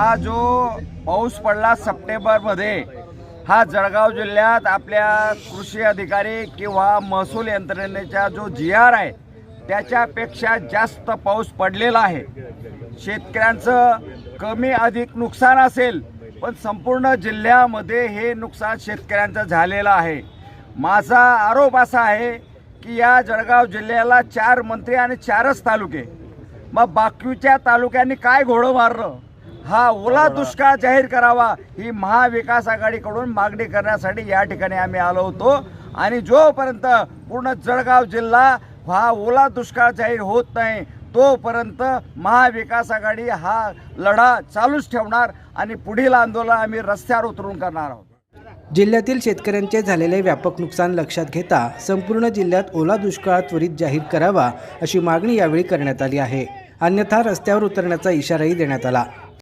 हा जो पाऊस पडला सप्टेंबरमध्ये हा जळगाव जिल्ह्यात आपल्या कृषी अधिकारी किंवा महसूल यंत्रणेचा जो जी आर आहे त्याच्यापेक्षा जास्त पाऊस पडलेला आहे. शेतकऱ्यांचं कमी अधिक नुकसान असेल पण संपूर्ण जिल्ह्यामध्ये हे नुकसान शेतकऱ्यांचं झालेलं आहे. माझा आरोप असा आहे की या जळगाव जिल्ह्याला चार मंत्री आणि चारच तालुके. मग बाकीच्या तालुक्यांनी काय घोडं मारलं? हा ओला दुष्काळ जाहीर करावा ही महाविकास आघाडीकडून मागणी करण्यासाठी या ठिकाणी आम्ही आलो होतो. आणि जोपर्यंत पूर्ण जळगाव जिल्हा हा ओला दुष्काळ जाहीर होत नाही तोपर्यंत महाविकास आघाडी हा लढा चालूच ठेवणार आणि पुढील आंदोलन आम्ही रस्त्यावर उतरून करणार आहोत. जिल्ह्यातील शेतकऱ्यांचे झालेले व्यापक नुकसान लक्षात घेता संपूर्ण जिल्ह्यात ओला दुष्काळ त्वरित जाहीर करावा अशी मागणी यावेळी करण्यात आली आहे. अन्यथा रस्त्यावर उतरण्याचा इशाराही देण्यात आला.